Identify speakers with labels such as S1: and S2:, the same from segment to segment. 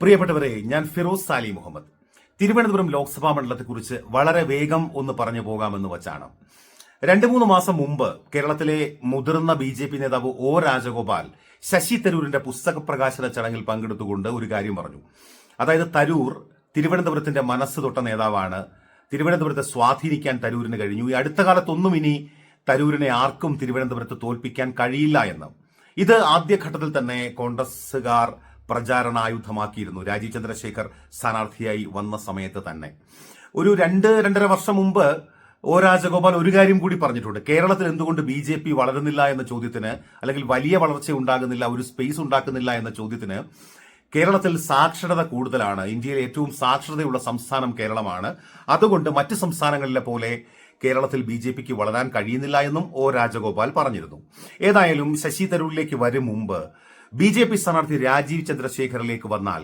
S1: പ്രിയപ്പെട്ടവരെ ഞാൻ ഫിറോസ് സാലി മുഹമ്മദ്. തിരുവനന്തപുരം ലോക്സഭാ മണ്ഡലത്തെക്കുറിച്ച് വളരെ വേഗം ഒന്ന് പറഞ്ഞു പോകാമെന്ന് വച്ചാണ്. രണ്ടു മൂന്ന് മാസം മുമ്പ് കേരളത്തിലെ മുതിർന്ന ബി ജെ പി നേതാവ് ഒ രാജഗോപാൽ ശശി തരൂരിന്റെ പുസ്തക പ്രകാശന ചടങ്ങിൽ പങ്കെടുത്തുകൊണ്ട് ഒരു കാര്യം പറഞ്ഞു. അതായത് തരൂർ തിരുവനന്തപുരത്തിന്റെ മനസ്സ് തൊട്ട നേതാവാണ്. തിരുവനന്തപുരത്തെ സ്വാധീനിക്കാൻ തരൂരിന് കഴിഞ്ഞു. ഈ അടുത്ത കാലത്തൊന്നും ഇനി തരൂരിനെ ആർക്കും തിരുവനന്തപുരത്ത് തോൽപ്പിക്കാൻ കഴിയില്ല എന്ന്. ഇത് ആദ്യഘട്ടത്തിൽ തന്നെ കോൺഗ്രസുകാർ പ്രചാരണായുധമാക്കിയിരുന്നു. രാജീവ് ചന്ദ്രശേഖർ സ്ഥാനാർത്ഥിയായി വന്ന സമയത്ത് തന്നെ. ഒരു രണ്ട് രണ്ടര വർഷം മുമ്പ് ഒ രാജഗോപാൽ ഒരു കാര്യം കൂടി പറഞ്ഞിട്ടുണ്ട്. കേരളത്തിൽ എന്തുകൊണ്ട് ബി ജെ പി വളരുന്നില്ല എന്ന ചോദ്യത്തിന് അല്ലെങ്കിൽ വലിയ വളർച്ച ഉണ്ടാകുന്നില്ല ഒരു സ്പേസ് ഉണ്ടാക്കുന്നില്ല എന്ന ചോദ്യത്തിന് കേരളത്തിൽ സാക്ഷരത കൂടുതലാണ്. ഇന്ത്യയിലെ ഏറ്റവും സാക്ഷരതയുള്ള സംസ്ഥാനം കേരളമാണ്. അതുകൊണ്ട് മറ്റ് സംസ്ഥാനങ്ങളിലെ പോലെ കേരളത്തിൽ ബി ജെ പിക്ക് വളരാൻ കഴിയുന്നില്ല എന്നും ഒ രാജഗോപാൽ പറഞ്ഞിരുന്നു. ഏതായാലും ശശി തരൂരിലേക്ക് വരും മുമ്പ് ബി ജെ പി സ്ഥാനാർത്ഥി രാജീവ് ചന്ദ്രശേഖറിലേക്ക് വന്നാൽ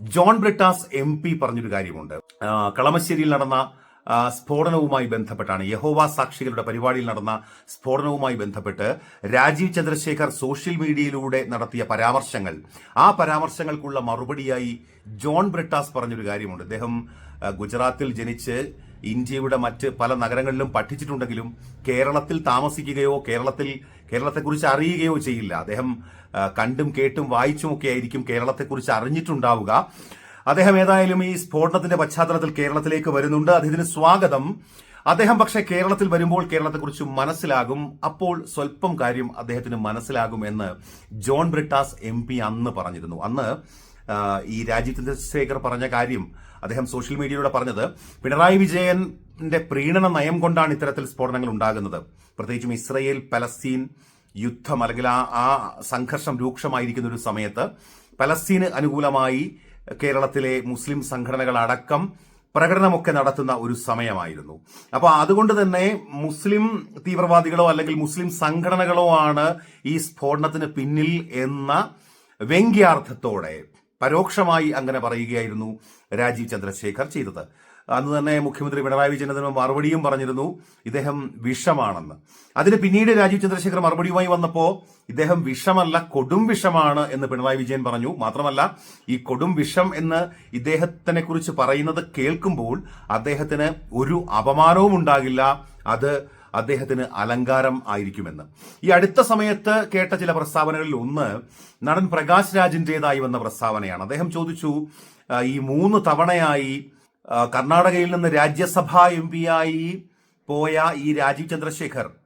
S1: ജോൺ ബ്രിട്ടാസ് എം പി പറഞ്ഞൊരു കാര്യമുണ്ട്. കളമശ്ശേരിയിൽ നടന്ന സ്ഫോടനവുമായി ബന്ധപ്പെട്ടാണ്. യഹോവ സാക്ഷികളുടെ പരിപാടിയിൽ നടന്ന സ്ഫോടനവുമായി ബന്ധപ്പെട്ട് രാജീവ് ചന്ദ്രശേഖർ സോഷ്യൽ മീഡിയയിലൂടെ നടത്തിയ പരാമർശങ്ങൾ. ആ പരാമർശങ്ങൾക്കുള്ള മറുപടിയായി ജോൺ ബ്രിട്ടാസ് പറഞ്ഞൊരു കാര്യമുണ്ട്. അദ്ദേഹം ഗുജറാത്തിൽ ജനിച്ച് ഇന്ത്യയുടെ മറ്റ് പല നഗരങ്ങളിലും പഠിച്ചിട്ടുണ്ടെങ്കിലും കേരളത്തിൽ താമസിക്കുകയോ കേരളത്തിൽ കേരളത്തെക്കുറിച്ച് അറിയുകയോ ചെയ്യില്ല. അദ്ദേഹം കണ്ടും കേട്ടും വായിച്ചുമൊക്കെ ആയിരിക്കും കേരളത്തെക്കുറിച്ച് അറിഞ്ഞിട്ടുണ്ടാവുക. അദ്ദേഹം ഏതായാലും ഈ സ്ഫോടനത്തിന്റെ പശ്ചാത്തലത്തിൽ കേരളത്തിലേക്ക് വരുന്നുണ്ട്. അതിന് സ്വാഗതം. അദ്ദേഹം പക്ഷേ കേരളത്തിൽ വരുമ്പോൾ കേരളത്തെക്കുറിച്ച് മനസ്സിലാകും. അപ്പോൾ സ്വല്പം കാര്യം അദ്ദേഹത്തിന് മനസ്സിലാകും എന്ന് ജോൺ ബ്രിട്ടാസ് എം അന്ന് പറഞ്ഞിരുന്നു. അന്ന് ഈ രാജീവ് ചന്ദ്രശേഖർ പറഞ്ഞ കാര്യം അദ്ദേഹം സോഷ്യൽ മീഡിയയിലൂടെ പറഞ്ഞത് പിണറായി വിജയന്റെ പ്രീണന നയം കൊണ്ടാണ് ഇത്തരത്തിൽ സ്ഫോടനങ്ങൾ ഉണ്ടാകുന്നത്. പ്രത്യേകിച്ചും ഇസ്രയേൽ പലസ്തീൻ യുദ്ധം അല്ലെങ്കിൽ ആ ആ സംഘർഷം രൂക്ഷമായിരിക്കുന്ന ഒരു സമയത്ത് പലസ്തീന് അനുകൂലമായി കേരളത്തിലെ മുസ്ലിം സംഘടനകളടക്കം പ്രകടനമൊക്കെ നടത്തുന്ന ഒരു സമയമായിരുന്നു. അപ്പോൾ അതുകൊണ്ട് തന്നെ മുസ്ലിം തീവ്രവാദികളോ അല്ലെങ്കിൽ മുസ്ലിം സംഘടനകളോ ആണ് ഈ സ്ഫോടനത്തിന് പിന്നിൽ എന്ന വ്യംഗ്യാർത്ഥത്തോടെ പരോക്ഷമായി അങ്ങനെ പറയുകയായിരുന്നു രാജീവ് ചന്ദ്രശേഖർ ചെയ്തത്. അന്ന് തന്നെ മുഖ്യമന്ത്രി പിണറായി വിജയൻ അതിന് മറുപടിയും പറഞ്ഞിരുന്നു ഇദ്ദേഹം വിഷമാണെന്ന്. അതിന് പിന്നീട് രാജീവ് ചന്ദ്രശേഖർ മറുപടിയുമായി വന്നപ്പോൾ ഇദ്ദേഹം വിഷമല്ല കൊടും വിഷമാണ് എന്ന് പിണറായി വിജയൻ പറഞ്ഞു. മാത്രമല്ല ഈ കൊടും വിഷം എന്ന് ഇദ്ദേഹത്തിനെ കുറിച്ച് പറയുന്നത് കേൾക്കുമ്പോൾ അദ്ദേഹത്തിന് ഒരു അപമാനവും ഉണ്ടാകില്ല. അത് അദ്ദേഹത്തിന് അലങ്കാരം ആയിരിക്കുമെന്ന്. ഈ അടുത്ത സമയത്ത് കേട്ട ചില പ്രസ്താവനകളിൽ ഒന്ന് നടൻ പ്രകാശ് രാജിന്റെതായി വന്ന പ്രസ്താവനയാണ്. അദ്ദേഹം ചോദിച്ചു ഈ മൂന്ന് തവണയായി കർണാടകയിൽ നിന്ന് രാജ്യസഭാ എം ആയി പോയ ഈ രാജീവ് ചന്ദ്രശേഖർ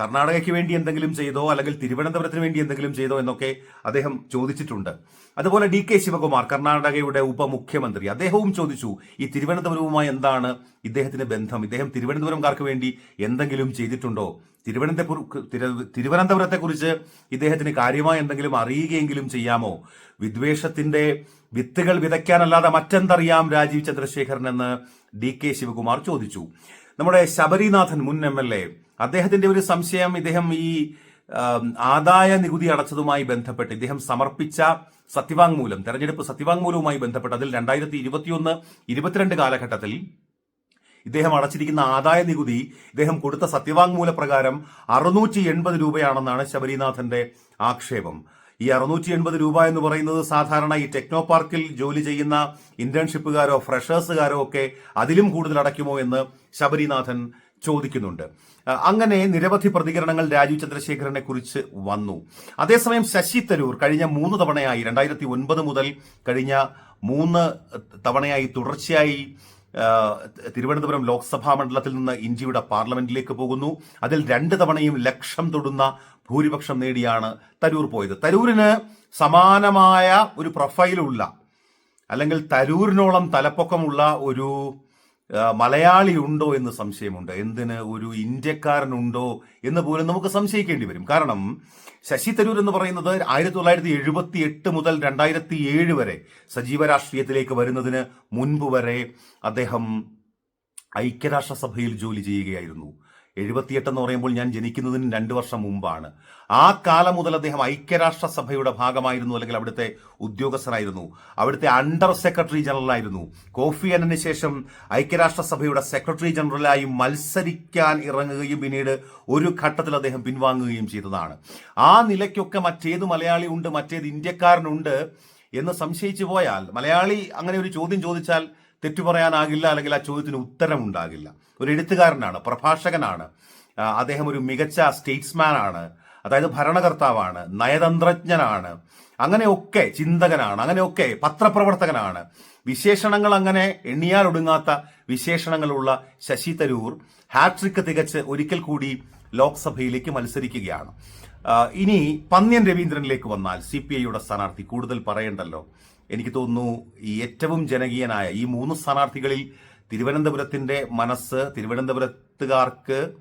S1: കർണാടകയ്ക്ക് വേണ്ടി എന്തെങ്കിലും ചെയ്തോ അല്ലെങ്കിൽ തിരുവനന്തപുരത്തിന് വേണ്ടി എന്തെങ്കിലും ചെയ്തോ എന്നൊക്കെ അദ്ദേഹം ചോദിച്ചിട്ടുണ്ട്. അതുപോലെ ഡി കെ ശിവകുമാർ കർണാടകയുടെ ഉപമുഖ്യമന്ത്രി അദ്ദേഹവും ചോദിച്ചു ഈ തിരുവനന്തപുരവുമായി എന്താണ് ഇദ്ദേഹത്തിന് ബന്ധം? ഇദ്ദേഹം തിരുവനന്തപുരംകാർക്ക് വേണ്ടി എന്തെങ്കിലും ചെയ്തിട്ടുണ്ടോ? തിരുവനന്തപുരം തിരുവനന്തപുരത്തെക്കുറിച്ച് ഇദ്ദേഹത്തിന് കാര്യമായി എന്തെങ്കിലും അറിയുകയെങ്കിലും ചെയ്യാമോ? വിദ്വേഷത്തിന്റെ വിത്തുകൾ വിതയ്ക്കാനല്ലാതെ മറ്റെന്തറിയാം രാജീവ് ചന്ദ്രശേഖരൻ? എന്ന് ഡി കെ ശിവകുമാർ ചോദിച്ചു. നമ്മുടെ ശബരിനാഥൻ മുൻ എം എൽ എ അദ്ദേഹത്തിന്റെ ഒരു സംശയം ഇദ്ദേഹം ഈ ആദായ നികുതി അടച്ചതുമായി ബന്ധപ്പെട്ട് ഇദ്ദേഹം സമർപ്പിച്ച സത്യവാങ്മൂലം തെരഞ്ഞെടുപ്പ് സത്യവാങ്മൂലവുമായി ബന്ധപ്പെട്ട് അതിൽ രണ്ടായിരത്തി ഇരുപത്തിയൊന്ന് ഇരുപത്തിരണ്ട് കാലഘട്ടത്തിൽ ഇദ്ദേഹം അടച്ചിരിക്കുന്ന ആദായ നികുതി ഇദ്ദേഹം കൊടുത്ത സത്യവാങ്മൂല പ്രകാരം അറുന്നൂറ്റി എൺപത് രൂപയാണെന്നാണ് ശബരിനാഥന്റെ ആക്ഷേപം. ഈ അറുന്നൂറ്റി എൺപത് രൂപ എന്ന് പറയുന്നത് സാധാരണ ഈ ടെക്നോ പാർക്കിൽ ജോലി ചെയ്യുന്ന ഇന്റേൺഷിപ്പുകാരോ ഫ്രഷേഴ്സുകാരോ ഒക്കെ അതിലും കൂടുതൽ അടയ്ക്കുമോ എന്ന് ശബരിനാഥൻ ചോദിക്കുന്നുണ്ട്. അങ്ങനെ നിരവധി പ്രതികരണങ്ങൾ രാജീവ് ചന്ദ്രശേഖരനെ കുറിച്ച് വന്നു. അതേസമയം ശശി തരൂർ കഴിഞ്ഞ മൂന്ന് തവണയായി രണ്ടായിരത്തി ഒൻപത് മുതൽ കഴിഞ്ഞ മൂന്ന് തവണയായി തുടർച്ചയായി തിരുവനന്തപുരം ലോക്സഭാ മണ്ഡലത്തിൽ നിന്ന് ഇന്ത്യയുടെ പാർലമെന്റിലേക്ക് പോകുന്നു. അതിൽ രണ്ട് തവണയും ലക്ഷം തൊടുന്ന ഭൂരിപക്ഷം നേടിയാണ് തരൂർ പോയത്. തരൂരിന് സമാനമായ ഒരു പ്രൊഫൈലുള്ള അല്ലെങ്കിൽ തരൂരിനോളം തലപ്പൊക്കമുള്ള ഒരു മലയാളി ഉണ്ടോ എന്ന് സംശയമുണ്ട്. എന്തിന് ഒരു ഇന്ത്യക്കാരനുണ്ടോ എന്ന് പോലും നമുക്ക് സംശയിക്കേണ്ടി വരും. കാരണം ശശി തരൂർ എന്ന് പറയുന്നത് ആയിരത്തി തൊള്ളായിരത്തി എഴുപത്തി എട്ട് മുതൽ രണ്ടായിരത്തി ഏഴ് വരെ സജീവ രാഷ്ട്രീയത്തിലേക്ക് വരുന്നതിന് മുൻപ് വരെ അദ്ദേഹം ഐക്യരാഷ്ട്രസഭയിൽ ജോലി ചെയ്യുകയായിരുന്നു. എഴുപത്തിയെട്ട് എന്ന് പറയുമ്പോൾ ഞാൻ ജനിക്കുന്നതിന് രണ്ടു വർഷം മുമ്പാണ്. ആ കാലം മുതൽ അദ്ദേഹം ഐക്യരാഷ്ട്രസഭയുടെ ഭാഗമായിരുന്നു അല്ലെങ്കിൽ അവിടുത്തെ ഉദ്യോഗസ്ഥനായിരുന്നു. അവിടുത്തെ അണ്ടർ സെക്രട്ടറി ജനറൽ ആയിരുന്നു. കോഫി അനന് ശേഷം ഐക്യരാഷ്ട്രസഭയുടെ സെക്രട്ടറി ജനറലായി മത്സരിക്കാൻ ഇറങ്ങുകയും പിന്നീട് ഒരു ഘട്ടത്തിൽ അദ്ദേഹം പിൻവാങ്ങുകയും ചെയ്തതാണ്. ആ നിലയ്ക്കൊക്കെ മറ്റേത് മലയാളി ഉണ്ട് മറ്റേത് ഇന്ത്യക്കാരനുണ്ട് എന്ന് സംശയിച്ചു പോയാൽ മലയാളി അങ്ങനെ ഒരു ചോദ്യം ചോദിച്ചാൽ തെറ്റു പറയാനാകില്ല അല്ലെങ്കിൽ ആ ചോദ്യത്തിന് ഉത്തരം ഉണ്ടാകില്ല ഒരു എഴുത്തുകാരനാണ് പ്രഭാഷകനാണ് അദ്ദേഹം ഒരു മികച്ച സ്റ്റേറ്റ്സ്മാൻ ആണ് അതായത് ഭരണകർത്താവാണ് നയതന്ത്രജ്ഞനാണ് അങ്ങനെയൊക്കെ ചിന്തകനാണ് അങ്ങനെയൊക്കെ പത്രപ്രവർത്തകനാണ്. വിശേഷണങ്ങൾ അങ്ങനെ എണ്ണിയാൽ ഒടുങ്ങാത്ത വിശേഷണങ്ങളുള്ള ശശി തരൂർ ഹാട്രിക്ക് തികച്ച് ഒരിക്കൽ കൂടി ലോക്സഭയിലേക്ക് മത്സരിക്കുകയാണ്. ഇനി പന്ന്യൻ രവീന്ദ്രനിലേക്ക് വന്നാൽ സി പി ഐയുടെ സ്ഥാനാർത്ഥി കൂടുതൽ പറയണ്ടല്ലോ. എനിക്ക് തോന്നുന്നു ഏറ്റവും ജനകീയനായ ഈ മൂന്ന് സ്ഥാനാർത്ഥികളിൽ തിരുവനന്തപുരത്തിന്റെ മനസ്സ് തിരുവനന്തപുരത്തുകാർക്ക്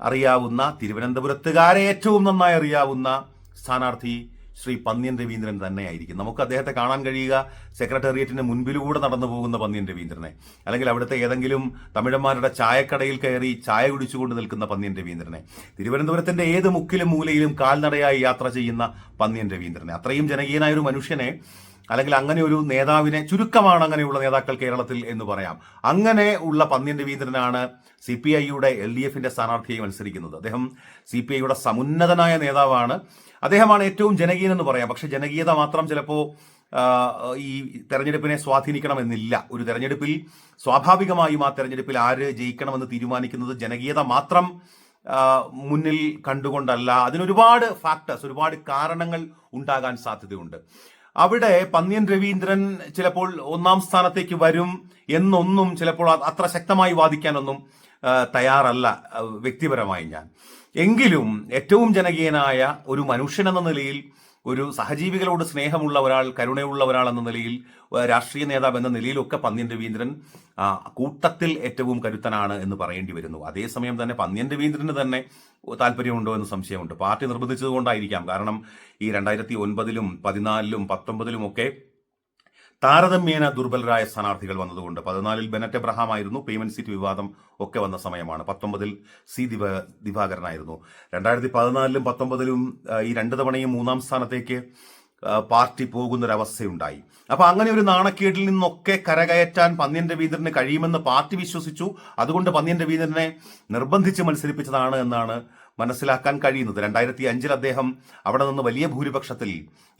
S1: അറിയാവുന്ന തിരുവനന്തപുരത്തുകാരെ ഏറ്റവും നന്നായി അറിയാവുന്ന സ്ഥാനാർത്ഥി ശ്രീ പന്ന്യൻ രവീന്ദ്രൻ തന്നെയായിരിക്കും. നമുക്ക് അദ്ദേഹത്തെ കാണാൻ കഴിയുക സെക്രട്ടേറിയറ്റിന് മുൻപിലൂടെ നടന്നു പോകുന്ന പന്ന്യൻ രവീന്ദ്രനെ. അല്ലെങ്കിൽ അവിടുത്തെ ഏതെങ്കിലും തമിഴന്മാരുടെ ചായക്കടയിൽ കയറി ചായ കുടിച്ചുകൊണ്ട് നിൽക്കുന്ന പന്ന്യൻ രവീന്ദ്രനെ. തിരുവനന്തപുരത്തിന്റെ ഏത് മുക്കിലും മൂലയിലും കാൽനടയായി യാത്ര ചെയ്യുന്ന പന്ന്യൻ രവീന്ദ്രനെ. അത്രയും ജനകീയനായ ഒരു മനുഷ്യനെ അല്ലെങ്കിൽ അങ്ങനെ ഒരു നേതാവിനെ ചുരുക്കമാണ് അങ്ങനെയുള്ള നേതാക്കൾ കേരളത്തിൽ എന്ന് പറയാം. അങ്ങനെ ഉള്ള പന്ന്യൻ രവീന്ദ്രനാണ് സി പി ഐയുടെ എൽ ഡി എഫിന്റെ സ്ഥാനാർത്ഥിയായി മത്സരിക്കുന്നത്. അദ്ദേഹം സി പി ഐയുടെ സമുന്നതനായ നേതാവാണ്. അദ്ദേഹമാണ് ഏറ്റവും ജനകീയൻ എന്ന് പറയാം. പക്ഷെ ജനകീയത മാത്രം ചിലപ്പോൾ ഈ തെരഞ്ഞെടുപ്പിനെ സ്വാധീനിക്കണമെന്നില്ല. ഒരു തെരഞ്ഞെടുപ്പിൽ സ്വാഭാവികമായും ആ തെരഞ്ഞെടുപ്പിൽ ആര് ജയിക്കണമെന്ന് തീരുമാനിക്കുന്നത് ജനകീയത മാത്രം മുന്നിൽ കണ്ടുകൊണ്ടല്ല. അതിനൊരുപാട് ഫാക്ടേഴ്സ് ഒരുപാട് കാരണങ്ങൾ ഉണ്ടാകാൻ സാധ്യതയുണ്ട്. അവിടെ പന്ന്യൻ രവീന്ദ്രൻ ചിലപ്പോൾ ഒന്നാം സ്ഥാനത്തേക്ക് വരും എന്നൊന്നും ചിലപ്പോൾ അത്ര ശക്തമായി വാദിക്കാനൊന്നും തയ്യാറല്ല വ്യക്തിപരമായി ഞാൻ. എങ്കിലും ഏറ്റവും ജനകീയനായ ഒരു മനുഷ്യൻ എന്ന നിലയിൽ ഒരു സഹജീവികളോട് സ്നേഹമുള്ള ഒരാൾ കരുണയുള്ള ഒരാൾ എന്ന നിലയിൽ രാഷ്ട്രീയ നേതാവ് എന്ന നിലയിലൊക്കെ പന്ന്യൻ രവീന്ദ്രൻ കൂട്ടത്തിൽ ഏറ്റവും കരുത്തനാണ് എന്ന് പറയേണ്ടി വരുന്നു. അതേസമയം തന്നെ പന്ന്യൻ രവീന്ദ്രന് തന്നെ താല്പര്യമുണ്ടോ എന്ന് സംശയമുണ്ട്. പാർട്ടി നിർബന്ധിച്ചത് കൊണ്ടായിരിക്കാം. കാരണം ഈ രണ്ടായിരത്തി ഒൻപതിലും പതിനാലിലും പത്തൊമ്പതിലും ഒക്കെ താരതമ്യേന ദുർബലരായ സ്ഥാനാർത്ഥികൾ വന്നതുകൊണ്ട് പതിനാലിൽ ബെനറ്റ് എബ്രഹാം ആയിരുന്നു പേയ്മെന്റ് സീറ്റ് വിവാദം ഒക്കെ വന്ന സമയമാണ്. പത്തൊമ്പതിൽ സി ദിവ ദിവാകരനായിരുന്നു. രണ്ടായിരത്തി പതിനാലിലും പത്തൊമ്പതിലും ഈ രണ്ട് തവണയും മൂന്നാം സ്ഥാനത്തേക്ക് പാർട്ടി പോകുന്നൊരവസ്ഥയുണ്ടായി. അപ്പൊ അങ്ങനെ ഒരു നാണക്കേടിൽ നിന്നൊക്കെ കരകയറ്റാൻ പന്ന്യൻ രവീന്ദ്രന് കഴിയുമെന്ന് പാർട്ടി വിശ്വസിച്ചു. അതുകൊണ്ട് പന്ന്യൻ രവീന്ദ്രനെ നിർബന്ധിച്ച് മത്സരിപ്പിച്ചതാണ് എന്നാണ് മനസ്സിലാക്കാൻ കഴിയുന്നത്. രണ്ടായിരത്തി അഞ്ചിൽ അദ്ദേഹം അവിടെ നിന്ന് വലിയ ഭൂരിപക്ഷത്തിൽ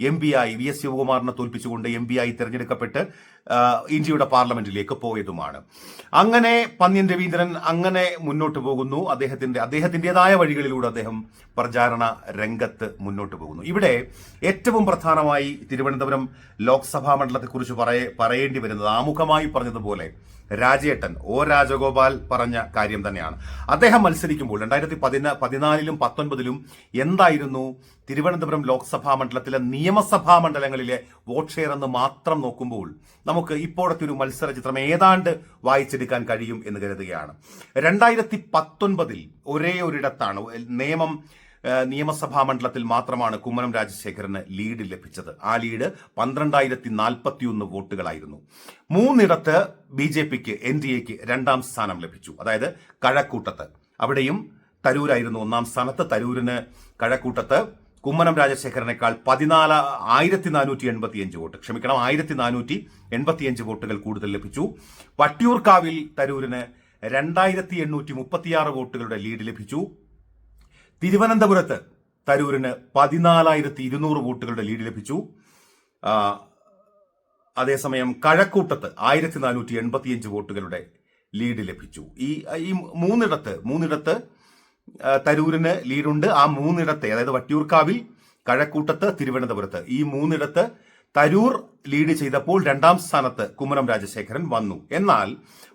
S1: എം പി ആയി വി എസ് ശിവകുമാറിനെ തോൽപ്പിച്ചുകൊണ്ട് എം പി ആയി തിരഞ്ഞെടുക്കപ്പെട്ട് ഇന്ത്യയുടെ പാർലമെന്റിലേക്ക് പോയതുമാണ്. അങ്ങനെ പന്ന്യൻ രവീന്ദ്രൻ അങ്ങനെ മുന്നോട്ട് പോകുന്നു. അദ്ദേഹത്തിന്റെ അദ്ദേഹത്തിന്റേതായ വഴികളിലൂടെ അദ്ദേഹം പ്രചാരണ രംഗത്ത് മുന്നോട്ട് പോകുന്നു. ഇവിടെ ഏറ്റവും പ്രധാനമായി തിരുവനന്തപുരം ലോക്സഭാ മണ്ഡലത്തെക്കുറിച്ച് പറയ പറയേണ്ടി വരുന്നത് ആമുഖമായി പറഞ്ഞതുപോലെ രാജേട്ടൻ ഒ രാജഗോപാൽ പറഞ്ഞ കാര്യം തന്നെയാണ്. അദ്ദേഹം മത്സരിക്കുമ്പോൾ രണ്ടായിരത്തി പതിന പതിനാലിലും പത്തൊൻപതിലും എന്തായിരുന്നു തിരുവനന്തപുരം ലോക്സഭാ മണ്ഡലത്തിലെ നിയമസഭാ മണ്ഡലങ്ങളിലെ വോട്ട് ഷെയർ എന്ന് മാത്രം നോക്കുമ്പോൾ നമുക്ക് ഇപ്പോഴത്തെ ഒരു മത്സര ചിത്രം ഏതാണ്ട് വായിച്ചെടുക്കാൻ കഴിയും എന്ന് കരുതുകയാണ്. രണ്ടായിരത്തി പത്തൊൻപതിൽ ഒരേ ഒരിടത്താണ് നിയമം നിയമസഭാ മണ്ഡലത്തിൽ മാത്രമാണ് കുമ്മനം രാജശേഖരന് ലീഡ് ലഭിച്ചത്. ആ ലീഡ് പന്ത്രണ്ടായിരത്തി നാൽപ്പത്തിയൊന്ന് വോട്ടുകളായിരുന്നു. മൂന്നിടത്ത് ബി ജെ പിക്ക് എൻ ഡി എക്ക് രണ്ടാം സ്ഥാനം ലഭിച്ചു. അതായത് കഴക്കൂട്ടത്ത്. അവിടെയും തരൂരായിരുന്നു ഒന്നാം സ്ഥാനത്ത്. തരൂരിന് കഴക്കൂട്ടത്ത് കുമ്മനം രാജശേഖരനേക്കാൾ പതിനാല് ആയിരത്തി നാനൂറ്റി എൺപത്തിയഞ്ച് വോട്ട്. ക്ഷമിക്കണം ആയിരത്തി നാനൂറ്റി എൺപത്തിയഞ്ച് വോട്ടുകൾ കൂടുതൽ ലഭിച്ചു. വട്ടിയൂർക്കാവിൽ തരൂരിന് രണ്ടായിരത്തി എണ്ണൂറ്റി മുപ്പത്തിയാറ് വോട്ടുകളുടെ ലീഡ് ലഭിച്ചു. തിരുവനന്തപുരത്ത് തരൂരിന് പതിനാലായിരത്തി ഇരുന്നൂറ് വോട്ടുകളുടെ ലീഡ് ലഭിച്ചു. അതേസമയം കഴക്കൂട്ടത്ത് ആയിരത്തി നാനൂറ്റി എൺപത്തിയഞ്ച് വോട്ടുകളുടെ ലീഡ് ലഭിച്ചു. ഈ ഈ മൂന്നിടത്ത് മൂന്നിടത്ത് തരൂരിന് ലീഡുണ്ട്. ആ മൂന്നിടത്തെ അതായത് വട്ടിയൂർക്കാവിൽ കഴക്കൂട്ടത്ത് തിരുവനന്തപുരത്ത് ഈ മൂന്നിടത്ത് തരൂർ ലീഡ് ചെയ്തപ്പോൾ രണ്ടാം സ്ഥാനത്ത് കുമ്മനം രാജശേഖരൻ വന്നു. എന്നാൽ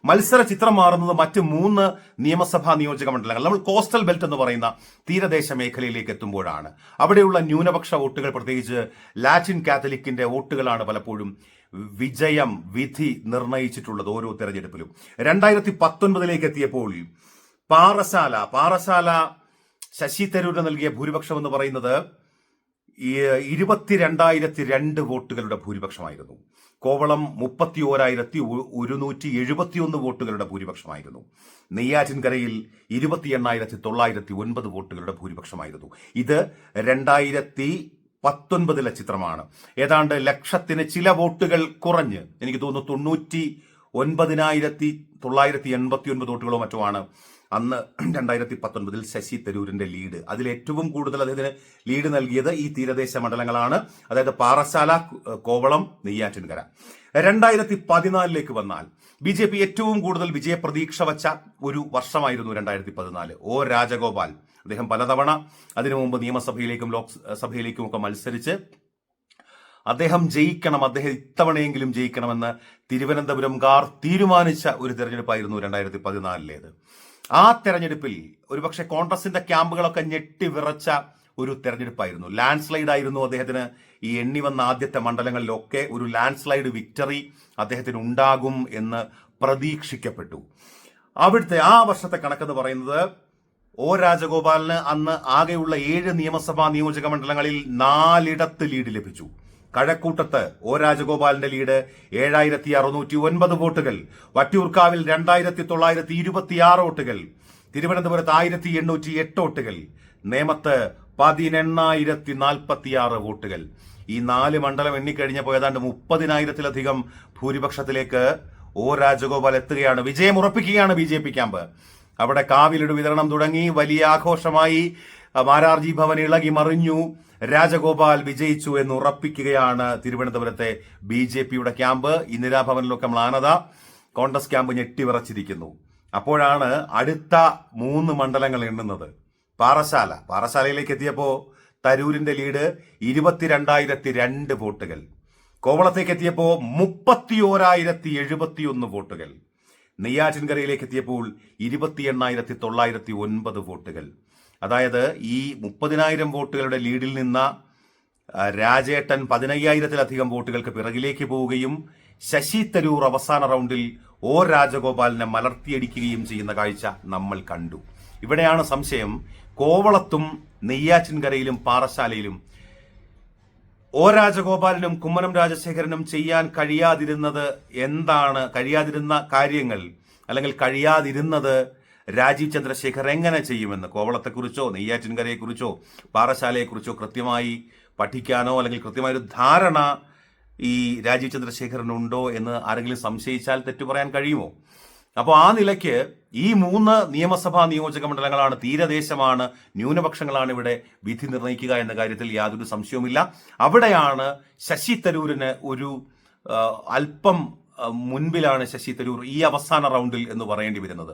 S1: മത്സര ചിത്രം മാറുന്നത് മറ്റ് മൂന്ന് നിയമസഭാ നിയോജക മണ്ഡലങ്ങൾ നമ്മൾ കോസ്റ്റൽ ബെൽറ്റ് എന്ന് പറയുന്ന തീരദേശ മേഖലയിലേക്ക് എത്തുമ്പോഴാണ്. അവിടെയുള്ള ന്യൂനപക്ഷ വോട്ടുകൾ പ്രത്യേകിച്ച് ലാറ്റിൻ കാത്തലിക്കിന്റെ വോട്ടുകളാണ് പലപ്പോഴും വിജയം വിധി നിർണയിച്ചിട്ടുള്ളത് ഓരോ തെരഞ്ഞെടുപ്പിലും. രണ്ടായിരത്തി പത്തൊൻപതിലേക്ക് എത്തിയപ്പോൾ പാറശാല പാറശാല ശശി തരൂരിന് നൽകിയ ഭൂരിപക്ഷം എന്ന് പറയുന്നത് ഇരുപത്തിരണ്ടായിരത്തി രണ്ട് വോട്ടുകളുടെ ഭൂരിപക്ഷമായിരുന്നു. കോവളം മുപ്പത്തി ഓരായിരത്തി ഒരുന്നൂറ്റി എഴുപത്തിയൊന്ന് വോട്ടുകളുടെ ഭൂരിപക്ഷമായിരുന്നു. നെയ്യാറ്റിൻകരയിൽ ഇരുപത്തി എണ്ണായിരത്തി തൊള്ളായിരത്തി ഒൻപത് വോട്ടുകളുടെ ഭൂരിപക്ഷമായിരുന്നു. ഇത് രണ്ടായിരത്തി പത്തൊൻപതിലെ ചിത്രമാണ്. ഏതാണ്ട് ലക്ഷത്തിന് ചില വോട്ടുകൾ കുറഞ്ഞ് എനിക്ക് തോന്നുന്നു തൊണ്ണൂറ്റി ഒൻപതിനായിരത്തി തൊള്ളായിരത്തി എൺപത്തി ഒൻപത് വോട്ടുകളോ മറ്റോ ആണ് അന്ന് രണ്ടായിരത്തി പത്തൊൻപതിൽ ശശി തരൂരിന്റെ ലീഡ്. അതിൽ ഏറ്റവും കൂടുതൽ അദ്ദേഹത്തിന് ലീഡ് നൽകിയത് ഈ തീരദേശ മണ്ഡലങ്ങളാണ്. അതായത് പാറശാല കോവളം നെയ്യാറ്റിൻകര. രണ്ടായിരത്തി പതിനാലിലേക്ക് വന്നാൽ ബി ജെ പി ഏറ്റവും കൂടുതൽ വിജയപ്രതീക്ഷ വച്ച ഒരു വർഷമായിരുന്നു രണ്ടായിരത്തി പതിനാല് ഒ രാജഗോപാൽ. അദ്ദേഹം പലതവണ അതിനു മുമ്പ് നിയമസഭയിലേക്കും ലോക്സഭയിലേക്കും ഒക്കെ മത്സരിച്ച് അദ്ദേഹം ജയിക്കണം അദ്ദേഹം ഇത്തവണയെങ്കിലും ജയിക്കണമെന്ന് തിരുവനന്തപുരംകാർ തീരുമാനിച്ച ഒരു തെരഞ്ഞെടുപ്പായിരുന്നു രണ്ടായിരത്തി പതിനാലിലേത് ആ തെരഞ്ഞെടുപ്പിൽ ഒരുപക്ഷെ കോൺഗ്രസിന്റെ ക്യാമ്പുകളൊക്കെ ഞെട്ടി വിറച്ച ഒരു തെരഞ്ഞെടുപ്പായിരുന്നു. ലാൻഡ് സ്ലൈഡ് ആയിരുന്നു അദ്ദേഹത്തിന്. ഈ എണ്ണി വന്ന ആദ്യത്തെ മണ്ഡലങ്ങളിലൊക്കെ ഒരു ലാൻഡ് സ്ലൈഡ് വിക്ടറി അദ്ദേഹത്തിന് ഉണ്ടാകും എന്ന് പ്രതീക്ഷിക്കപ്പെട്ടു. അവിടുത്തെ ആ വർഷത്തെ കണക്കെന്ന് പറയുന്നത് ഒ രാജഗോപാലിന് അന്ന് ആകെയുള്ള ഏഴ് നിയമസഭാ നിയോജക മണ്ഡലങ്ങളിൽ നാലിടത്ത് ലീഡ് ലഭിച്ചു. കഴക്കൂട്ടത്ത് ഒ രാജഗോപാലിന്റെ ലീഡ് ഏഴായിരത്തി അറുന്നൂറ്റി ഒൻപത് വോട്ടുകൾ വട്ടിയൂർക്കാവിൽ രണ്ടായിരത്തി തൊള്ളായിരത്തി ഇരുപത്തിയാറ് വോട്ടുകൾ തിരുവനന്തപുരത്ത് ആയിരത്തി എണ്ണൂറ്റി എട്ട് വോട്ടുകൾ നേമത്ത് പതിനെണ്ണായിരത്തി നാൽപ്പത്തിയാറ് വോട്ടുകൾ. ഈ നാല് മണ്ഡലം എണ്ണിക്കഴിഞ്ഞപ്പോൾ ഏതാണ്ട് മുപ്പതിനായിരത്തിലധികം ഭൂരിപക്ഷത്തിലേക്ക് ഒ രാജഗോപാൽ എത്തുകയാണ്. വിജയം ഉറപ്പിക്കുകയാണ് ബി ജെ പി ക്യാമ്പ്. അവിടെ കാവിലിട് വിതരണം തുടങ്ങി വലിയ ആഘോഷമായി. മാരാർജി ഭവൻ ഇളകി മറിഞ്ഞു. രാജഗോപാൽ വിജയിച്ചു എന്ന് ഉറപ്പിക്കുകയാണ് തിരുവനന്തപുരത്തെ ബി ജെ പിയുടെ ക്യാമ്പ്. ഇന്ദിരാഭവനിലൊക്കെ മ്ലാനത കോൺഗ്രസ് ക്യാമ്പ് ഞെട്ടിവിറച്ചിരിക്കുന്നു. അപ്പോഴാണ് അടുത്ത മൂന്ന് മണ്ഡലങ്ങൾ എണ്ണുന്നത്. പാറശാല. പാറശാലയിലേക്ക് എത്തിയപ്പോൾ തരൂരിന്റെ ലീഡ് ഇരുപത്തിരണ്ടായിരത്തി രണ്ട് വോട്ടുകൾ. കോവളത്തേക്ക് എത്തിയപ്പോൾ മുപ്പത്തി ഓരായിരത്തി എഴുപത്തിയൊന്ന് വോട്ടുകൾ. നെയ്യാറ്റിൻകരയിലേക്ക് എത്തിയപ്പോൾ ഇരുപത്തി എണ്ണായിരത്തി തൊള്ളായിരത്തി ഒൻപത് വോട്ടുകൾ. അതായത് ഈ മുപ്പതിനായിരം വോട്ടുകളുടെ ലീഡിൽ നിന്ന രാജേട്ടൻ പതിനയ്യായിരത്തിലധികം വോട്ടുകൾക്ക് പിറകിലേക്ക് പോവുകയും ശശി തരൂർ അവസാന റൗണ്ടിൽ ഒ രാജഗോപാലിനെ മലർത്തിയടിക്കുകയും ചെയ്യുന്ന കാഴ്ച നമ്മൾ കണ്ടു. ഇവിടെയാണ് സംശയം. കോവളത്തും നെയ്യാറ്റിൻകരയിലും പാറശാലയിലും ഒ രാജഗോപാലിനും കുമ്മനം രാജശേഖരനും ചെയ്യാൻ കഴിയാതിരുന്നത് എന്താണ്? കഴിയാതിരുന്ന കാര്യങ്ങൾ അല്ലെങ്കിൽ കഴിയാതിരുന്നത് രാജീവ് ചന്ദ്രശേഖർ എങ്ങനെ ചെയ്യുമെന്ന്? കോവളത്തെക്കുറിച്ചോ നെയ്യാറ്റിൻകരയെക്കുറിച്ചോ പാറശാലയെക്കുറിച്ചോ കൃത്യമായി പഠിക്കാനോ അല്ലെങ്കിൽ കൃത്യമായൊരു ധാരണ ഈ രാജീവ് ചന്ദ്രശേഖരനുണ്ടോ എന്ന് ആരെങ്കിലും സംശയിച്ചാൽ തെറ്റു പറയാൻ കഴിയുമോ? അപ്പോൾ ആ നിലയ്ക്ക് ഈ മൂന്ന് നിയമസഭാ നിയോജക മണ്ഡലങ്ങളാണ് തീരദേശമാണ് ന്യൂനപക്ഷങ്ങളാണ് ഇവിടെ വിധി നിർണയിക്കുക എന്ന കാര്യത്തിൽ യാതൊരു സംശയവുമില്ല. അവിടെയാണ് ശശി തരൂരിന് ഒരു അല്പം മുൻപിലാണ് ശശി തരൂർ ഈ അവസാന റൗണ്ടിൽ എന്ന് പറയേണ്ടി വരുന്നത്.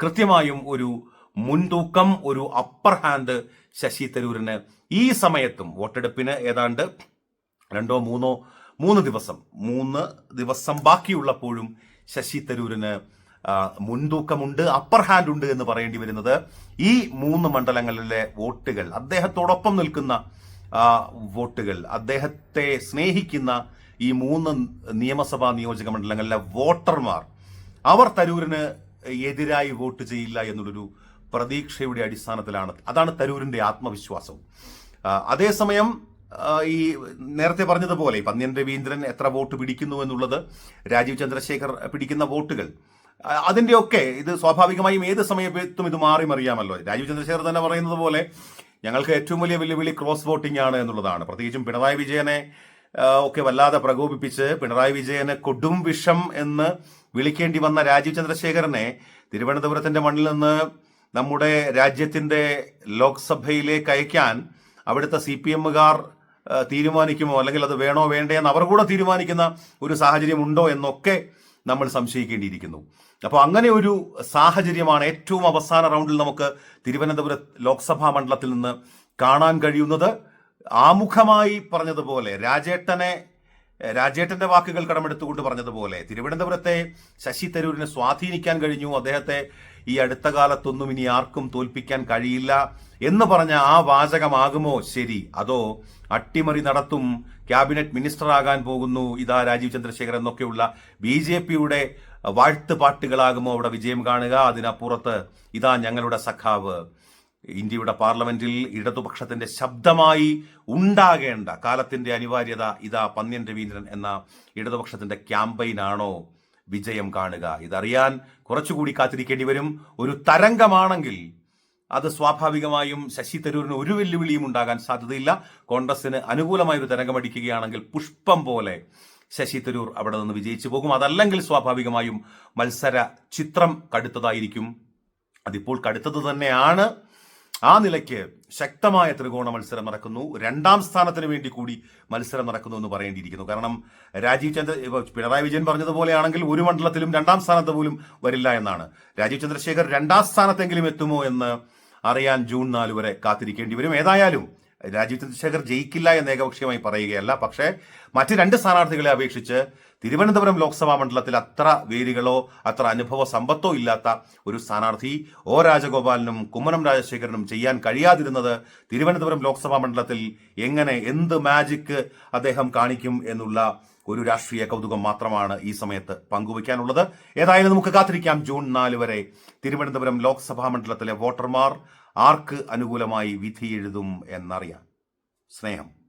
S1: കൃത്യമായും ഒരു മുൻതൂക്കം ഒരു അപ്പർ ഹാൻഡ് ശശി തരൂരിന് ഈ സമയത്തും വോട്ടെടുപ്പിന് ഏതാണ്ട് രണ്ടോ മൂന്നോ മൂന്ന് ദിവസം മൂന്ന് ദിവസം ബാക്കിയുള്ളപ്പോഴും ശശി തരൂരിന് മുൻതൂക്കമുണ്ട് അപ്പർ ഹാൻഡ് ഉണ്ട് എന്ന് പറയേണ്ടി വരുന്നത്. ഈ മൂന്ന് മണ്ഡലങ്ങളിലെ വോട്ടുകൾ അദ്ദേഹത്തോടൊപ്പം നിൽക്കുന്ന വോട്ടുകൾ അദ്ദേഹത്തെ സ്നേഹിക്കുന്ന ഈ മൂന്ന് നിയമസഭാ നിയോജക മണ്ഡലങ്ങളിലെ വോട്ടർമാർ അവർ തരൂരിന് എതിരായി വോട്ട് ചെയ്യില്ല എന്നുള്ളൊരു പ്രതീക്ഷയുടെ അടിസ്ഥാനത്തിലാണ്. അതാണ് തരൂരിന്റെ ആത്മവിശ്വാസം അതേസമയം ഈ നേരത്തെ പറഞ്ഞതുപോലെ പന്ന്യൻ രവീന്ദ്രൻ എത്ര വോട്ട് പിടിക്കുന്നു എന്നുള്ളത് രാജീവ് ചന്ദ്രശേഖർ പിടിക്കുന്ന വോട്ടുകൾ അതിന്റെയൊക്കെ ഇത് സ്വാഭാവികമായും ഏത് സമയത്തും ഇത് മാറി മറിയാമല്ലോ. രാജീവ് ചന്ദ്രശേഖർ തന്നെ പറയുന്നത് പോലെ ഞങ്ങൾക്ക് ഏറ്റവും വലിയ വെല്ലുവിളി ക്രോസ് വോട്ടിംഗ് ആണ് എന്നുള്ളതാണ്. പ്രത്യേകിച്ചും പിണറായി വിജയനെ ഒക്കെ വല്ലാതെ പ്രകോപിപ്പിച്ച് പിണറായി വിജയനെ കൊടും വിഷം എന്ന് വിളിക്കേണ്ടി വന്ന രാജീവ് ചന്ദ്രശേഖരനെ തിരുവനന്തപുരത്തിന്റെ മണ്ണിൽ നിന്ന് നമ്മുടെ രാജ്യത്തിന്റെ ലോക്സഭയിലേക്ക് അയക്കാൻ അവിടുത്തെ സി പി എമ്മുകാർ തീരുമാനിക്കുമോ? അല്ലെങ്കിൽ അത് വേണോ വേണ്ടേ എന്ന് അവർ കൂടെ തീരുമാനിക്കുന്ന ഒരു സാഹചര്യം ഉണ്ടോ എന്നൊക്കെ നമ്മൾ സംശയിക്കേണ്ടിയിരിക്കുന്നു. അപ്പോൾ അങ്ങനെ ഒരു സാഹചര്യമാണ് ഏറ്റവും അവസാന റൗണ്ടിൽ നമുക്ക് തിരുവനന്തപുരം ലോക്സഭാ മണ്ഡലത്തിൽ നിന്ന് കാണാൻ കഴിയുന്നത്. ആമുഖമായി പറഞ്ഞതുപോലെ രാജേട്ടനെ രാജേട്ടന്റെ വാക്കുകൾ കടമെടുത്തുകൊണ്ട് പറഞ്ഞതുപോലെ തിരുവനന്തപുരത്തെ ശശി തരൂരിനെ സ്വാധീനിക്കാൻ കഴിഞ്ഞു. അദ്ദേഹത്തെ ഈ അടുത്ത കാലത്തൊന്നും ഇനി ആർക്കും തോൽപ്പിക്കാൻ കഴിയില്ല എന്ന് പറഞ്ഞ ആ വാചകമാകുമോ? ശരി. അതോ അട്ടിമറി നടത്തും ക്യാബിനറ്റ് മിനിസ്റ്റർ ആകാൻ പോകുന്നു ഇതാ രാജീവ് ചന്ദ്രശേഖർ എന്നൊക്കെയുള്ള ബി ജെ പിയുടെ വാഴ്ത്തുപാട്ടുകളാകുമോ അവിടെ വിജയം കാണുക? അതിനപ്പുറത്ത് ഇതാ ഞങ്ങളുടെ സഖാവ് ഇന്ത്യയുടെ പാർലമെന്റിൽ ഇടതുപക്ഷത്തിന്റെ ശബ്ദമായി ഉണ്ടാകേണ്ട കാലത്തിന്റെ അനിവാര്യത ഇതാ പന്ന്യൻ രവീന്ദ്രൻ എന്ന ഇടതുപക്ഷത്തിന്റെ ക്യാമ്പയിനാണോ വിജയം കാണുക. ഇതറിയാൻ കുറച്ചുകൂടി കാത്തിരിക്കേണ്ടി വരും. ഒരു തരംഗമാണെങ്കിൽ അത് സ്വാഭാവികമായും ശശി തരൂരിന് ഒരു വെല്ലുവിളിയും ഉണ്ടാകാൻ സാധ്യതയില്ല. കോൺഗ്രസിന് അനുകൂലമായ ഒരു തരംഗമടിക്കുകയാണെങ്കിൽ പുഷ്പം പോലെ ശശി തരൂർ അവിടെ നിന്ന് വിജയിച്ചു പോകും. അതല്ലെങ്കിൽ സ്വാഭാവികമായും മത്സര ചിത്രം കടുത്തതായിരിക്കും. അതിപ്പോൾ കടുത്തത് തന്നെയാണ്. ആ നിലയ്ക്ക് ശക്തമായ ത്രികോണ മത്സരം നടക്കുന്നു. രണ്ടാം സ്ഥാനത്തിന് വേണ്ടി കൂടി മത്സരം നടക്കുന്നു എന്ന് പറയേണ്ടിയിരിക്കുന്നു. കാരണം രാജീവ് ചന്ദ്ര പിണറായി വിജയൻ പറഞ്ഞതുപോലെയാണെങ്കിൽ ഒരു മണ്ഡലത്തിലും രണ്ടാം സ്ഥാനത്ത് പോലും വരില്ല എന്നാണ്. രാജീവ് ചന്ദ്രശേഖർ രണ്ടാം സ്ഥാനത്തെങ്കിലും എത്തുമോ എന്ന് അറിയാൻ ജൂൺ നാല് വരെ കാത്തിരിക്കേണ്ടി വരും. ഏതായാലും രാജീവ് ചന്ദ്രശേഖർ ജയിക്കില്ല എന്ന് ഏകപക്ഷീയമായി പറയുകയല്ല. പക്ഷേ മറ്റ് രണ്ട് സ്ഥാനാർത്ഥികളെ അപേക്ഷിച്ച് തിരുവനന്തപുരം ലോക്സഭാ മണ്ഡലത്തിൽ അത്ര വേരുകളോ അത്ര അനുഭവ സമ്പത്തോ ഇല്ലാത്ത ഒരു സ്ഥാനാർത്ഥി ഒ രാജഗോപാലിനും കുമ്മനം രാജശേഖരനും ചെയ്യാൻ കഴിയാതിരുന്നത് തിരുവനന്തപുരം ലോക്സഭാ മണ്ഡലത്തിൽ എങ്ങനെ എന്ത് മാജിക്ക് അദ്ദേഹം കാണിക്കും എന്നുള്ള ഒരു രാഷ്ട്രീയ കൗതുകം മാത്രമാണ് ഈ സമയത്ത് പങ്കുവയ്ക്കാനുള്ളത്. ഏതായാലും നമുക്ക് കാത്തിരിക്കാം. ജൂൺ നാല് വരെ തിരുവനന്തപുരം ലോക്സഭാ മണ്ഡലത്തിലെ വോട്ടർമാർ ആർക്ക് അനുകൂലമായി വിധിയെഴുതും എന്നറിയാം സ്നേഹം.